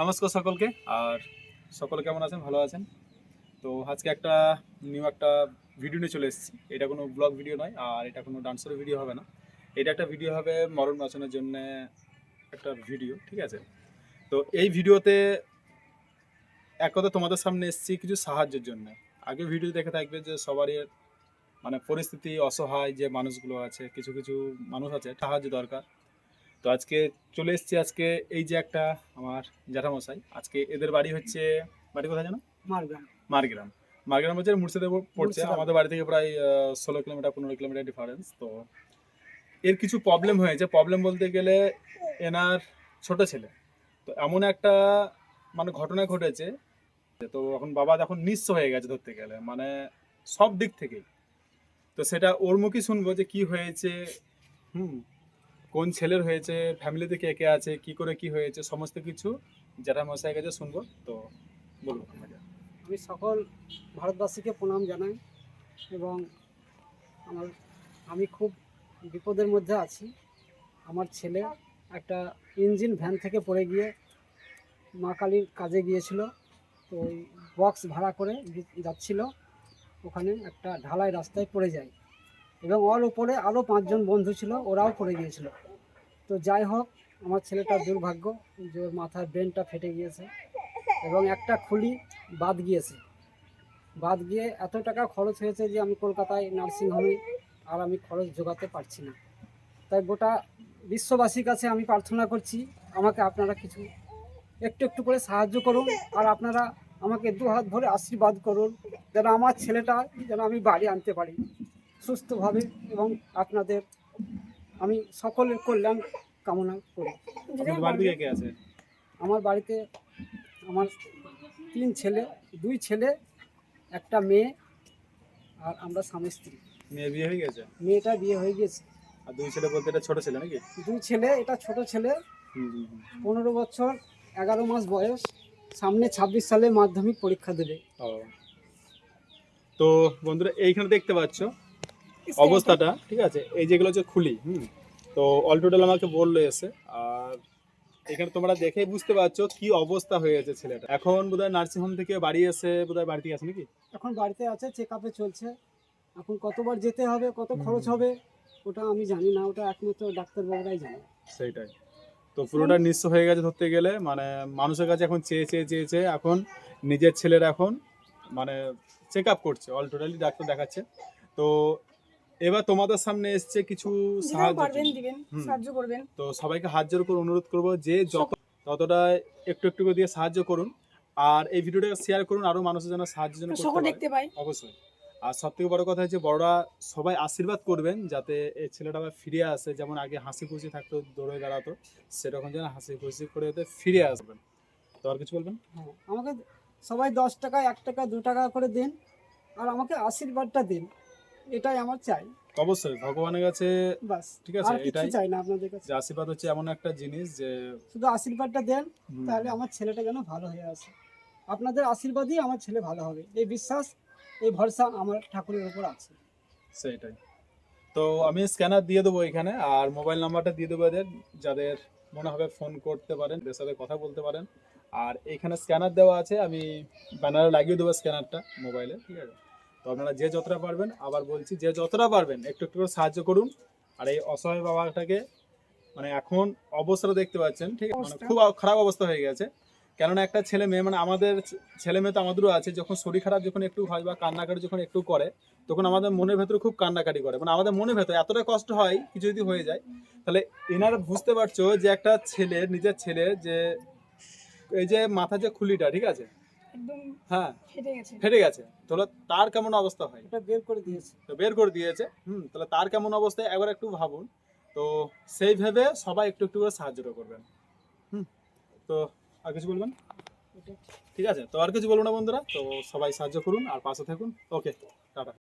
নমস্কার সকলকে, আর সকলে কেমন আছেন? ভালো আছেন? তো আজকে একটা নিউ একটা ভিডিও নিয়ে চলে এসেছি। এটা কোনো ব্লগ ভিডিও নয়, আর এটা কোনো ডান্সের ভিডিও হবে না। এটা একটা ভিডিও হবে মরণ বাঁচানোর জন্য একটা ভিডিও ঠিক আছে? তো এই ভিডিওতে এক কথা তোমাদের সামনে এসেছি কিছু সাহায্যের জন্য। আগে ভিডিও দেখে থাকবে যে সবারই মানে পরিস্থিতি, অসহায় যে মানুষগুলো আছে, কিছু কিছু মানুষ আছে, সাহায্য দরকার। তো আজকে চলে এসেছি আজকে এই যে একটা আমার জ্যাঠামশাই। আজকে এদের বাড়ি হচ্ছে বাড়ি কোথায় জানো? মারগ্রাম। মারগ্রাম। মারগ্রাম হচ্ছে মুর্শিদাবাদ পড়ছে। আমাদের বাড়ি থেকে প্রায় ষোলো কিলোমিটার পনেরো কিলোমিটার ডিফারেন্স তো এর কিছু প্রবলেম হয়েছে। প্রবলেম বলতে গেলে এনার ছোট ছেলে। তো এমন একটা মানে ঘটনা ঘটেছে তো এখন বাবা এখন নিঃস্ব হয়ে গেছে ধরতে গেলে মানে সব দিক থেকেই তো সেটা ওর মুখেই শুনব যে কি হয়েছে। হুম। কোন ছেলের হয়েছে ফ্যামিলিতে কে কে আছে, কি করে কি হয়েছে, সমস্ত কিছু জ্যাঠা মশাই কাছে শুনব, তো বলব আমি সকল ভারতবাসীকে প্রণাম জানাই এবং আমার, আমি খুব বিপদের মধ্যে আছি। আমার ছেলে একটা ইঞ্জিন ভ্যান থেকে পড়ে গিয়ে মা কালীর কাজে গিয়েছিল, তো ওই বক্স ভাড়া করে যাচ্ছিল। ওখানে একটা ঢালাই রাস্তায় পড়ে যায়। এবং ওর উপরে আরও পাঁচজন বন্ধু ছিল, ওরাও পড়ে গিয়েছিল। তো যাই হোক, আমার ছেলেটার দুর্ভাগ্য যে মাথার ব্রেনটা ফেটে গিয়েছে এবং একটা খুলি বাদ গিয়েছে। বাদ গিয়ে এত টাকা খরচ হয়েছে যে আমি কলকাতায় নার্সিংহোমে আর আমি খরচ জোগাতে পারছি না। তাই গোটা বিশ্ববাসীর কাছে আমি প্রার্থনা করছি, আমাকে আপনারা কিছু একটু একটু করে সাহায্য করুন আর আপনারা আমাকে দু হাত ভরে আশীর্বাদ করুন যেন আমার ছেলেটা যেন আমি বাড়ি আনতে পারি। সুস্থভাবে এবং আপনাদের আমি সকলের কল্যাণ কামনা করি। আমার বাড়িতে আমার তিন ছেলে দুই ছেলে একটা মেয়ে আর আমরা স্বামী স্ত্রী। মেয়ে বিয়ে হয়ে গেছে? মেয়েটা বিয়ে হয়ে গেছে। আর দুই ছেলে বলতে এটা ছোট ছেলে নাকি? দুই ছেলে এটা ছোট ছেলে। পনেরো বছর এগারো মাস বয়স। সামনে ছাব্বিশ সালে মাধ্যমিক পরীক্ষা দেবে। তো বন্ধুরা এইখানে দেখতে পাচ্ছ অবস্থাটা ঠিক আছে? এই যেগুলো হচ্ছে খুলি হুম? তো অল টোটাল আমাকে বলল এসে আর এখানে তোমরা দেখেই বুঝতে পারছ কি অবস্থা হয়েছে ছেলেটা। এখন বোধহয় নার্সিং হোম থেকে বাড়ি এসে বোধহয় বাড়ি থেকে আসে নাকি? এখন বাড়িতে আছে চেক আপে চলছে। এখন কতবার যেতে হবে কত খরচ হবে ওটা আমি জানি না ওটা একমাত্র ডাক্তারবাবুরাই জানে। সেটাই তো পুরোটা নিঃস্ব হয়ে গেছে ধরতে গেলে মানে মানুষের কাছে এখন চেয়ে চেয়ে চেয়ে চেয়ে এখন নিজের ছেলের এখন মানে চেক আপ করছে। অল টোটালি ডাক্তার দেখাচ্ছে। তো এবার তোমাদের সামনে এসছে কিছু সাহায্য পারবেন দিবেন সাহায্য করবেন। তো সবাইকে হাত জোর করে অনুরোধ করব যে যত ততটা একটু একটু করে দিয়ে সাহায্য করুন। আর এই ভিডিওটা শেয়ার করুন আরও মানুষের জন্য সাহায্য সকল দেখতে পাই। অবশ্যই। আর সব থেকে বড় কথা হচ্ছে বড়রা সবাই আশীর্বাদ করবেন যাতে এই ছেলেটা আবার ফিরে আসে। যেমন আগে হাসি খুশি থাকতো দৌড়ে বেড়াতো সেরকম যেন হাসি খুশি করে যাতে ফিরে আসবেন তো আর কিছু বলবেন? হ্যাঁ আমাকে সবাই দশ টাকা এক টাকা দু টাকা করে দিন আর আমাকে আশীর্বাদটা দিন। এটাই আমার চাই। অবশ্যই ভগবানের কাছে বাস ঠিক আছে, আর কিছু এটাই- চাই না আপনাদের কাছে। আশীর্বাদ হচ্ছে এমন একটা জিনিস যে শুধু আশীর্বাদটা দেন তাহলে আমার ছেলেটা যেন ভালো হয়ে আসে। আপনাদের আশীর্বাদই আমার ছেলে ভালো হবে। এই বিশ্বাস এই ভরসা আমার ঠাকুরের উপর আছে। সেইটাই। তো আমি স্ক্যানার দিয়ে দেবো এখানে আর মোবাইল নাম্বারটা দিয়ে দেবো এদের যাদের মনে হবে ফোন করতে পারেন এদের সাথে কথা বলতে পারেন। আর এখানে স্ক্যানার দেওয়া আছে আমি ব্যানারে লাগিয়ে দেবো স্ক্যানারটা মোবাইলে ঠিক আছে? আপনারা যে যতটা পারবেন আবার বলছি যে যতটা পারবেন একটু একটু করে সাহায্য করুন। আর এই অসহায় বাবাটাকে মানে এখন অবস্থাটা দেখতে পাচ্ছেন ঠিক আছে? মানে খুব খারাপ অবস্থা হয়ে গেছে। কেননা একটা ছেলে মেয়ে মানে আমাদের ছেলে মেয়ে তো আমাদেরও আছে যখন শরীর খারাপ যখন একটু হয় বা কান্নাকাটি যখন একটু করে তখন আমাদের মনের ভেতরে খুব কান্নাকাটি করে। মানে আমাদের মনের ভেতরে এতটা কষ্ট হয় কিছু যদি হয়ে যায় তাহলে এনারা বুঝতে পারছ যে একটা ছেলে নিজের ছেলে যে এই যে মাথা যে খুলিটা ঠিক আছে? একদম হ্যাঁ। ফেটে গেছে। ফেটে গেছে। তাহলে তার কেমন অবস্থা হয় এটা বের করে দিয়েছে। তো বের করে দিয়েছে। হুম তাহলে তার কেমন অবস্থা একবার একটু ভাবুন। তো সেই ভেবে সবাই একটু একটু করে সাহায্যটা করবেন। হুম তো আর কিছু বলবেন? ঠিক আছে তো আর কিছু বলব না বন্ধুরা। তো সবাই সাহায্য করুন আর পাশে থাকুন। Okay tata.